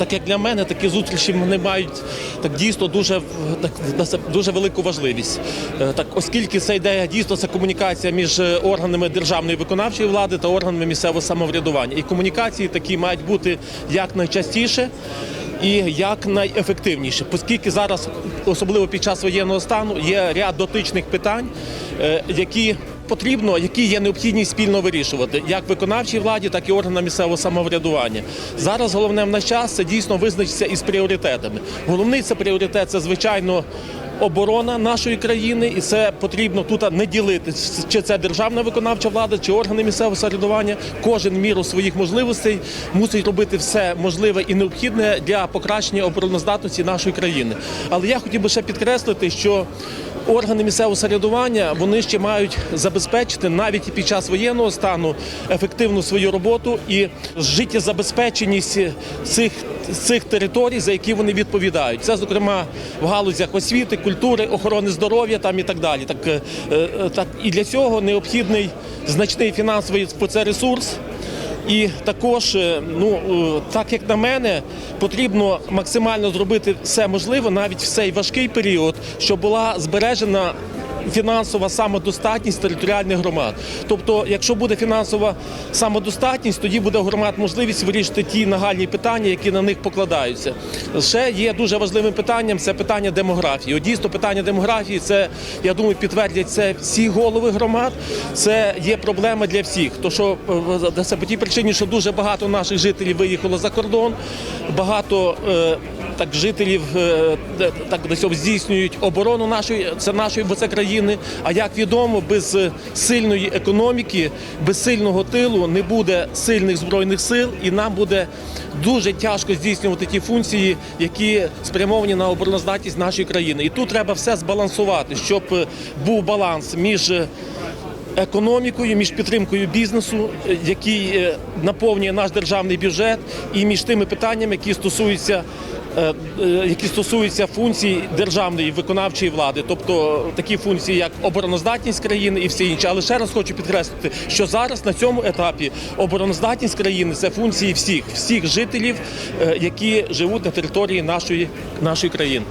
так як для мене, такі зустрічі вони мають так дійсно дуже так, дуже велику важливість. Е, Так, оскільки це йде дійсно це комунікація між е, органами державної виконавчої влади та органами місцевого самоврядування. І комунікації такі мають бути якнайчастіше і як найефективніше, оскільки зараз, особливо під час воєнного стану, є ряд дотичних питань, е, які потрібно, які є необхідність спільно вирішувати, як виконавчій владі, так і органам місцевого самоврядування. Зараз головне в наш час це дійсно визначитися із пріоритетами. Головний це пріоритет це звичайно. Оборона нашої країни, і це потрібно тут не ділити, чи це державна виконавча влада, чи органи місцевого самоврядування. Кожен міру своїх можливостей мусить робити все можливе і необхідне для покращення обороноздатності нашої країни. Але я хотів би ще підкреслити, що органи місцевого самоврядування вони ще мають забезпечити навіть під час воєнного стану ефективну свою роботу і життєзабезпеченість цих цих територій, за які вони відповідають. Це, зокрема, в галузях освіти, культури, охорони здоров'я там і так далі. Так, е, е, так і для цього необхідний значний фінансовий це ресурс. І також, е, ну е, так як на мене, потрібно максимально зробити все можливе, навіть в цей важкий період, щоб була збережена. Фінансова самодостатність територіальних громад. Тобто, якщо буде фінансова самодостатність, тоді буде у громад можливість вирішити ті нагальні питання, які на них покладаються. Ще є дуже важливим питанням це питання демографії. От дійсно, питання демографії це, я думаю, підтвердять це всі голови громад. Це є проблема для всіх. То що е, це по тій причині, що дуже багато наших жителів виїхало за кордон, багато е, так жителів е, де- так десь здійснюють оборону нашої це нашої це країни. А як відомо, без е, сильної економіки, без сильного тилу не буде сильних збройних сил, і нам буде дуже тяжко здійснювати ті функції, які спрямовані на обороноздатність нашої країни. І тут треба все збалансувати, щоб е, був баланс між. е, Економікою між підтримкою бізнесу, е, який е, наповнює наш державний бюджет, і між тими питаннями, які стосуються е, е, які стосуються функцій державної виконавчої влади, тобто такі функції, як обороноздатність країни і всі інші. Але ще раз хочу підкреслити, що зараз на цьому етапі обороноздатність країни це функції всіх, всіх жителів, е, які живуть на території нашої, нашої країни.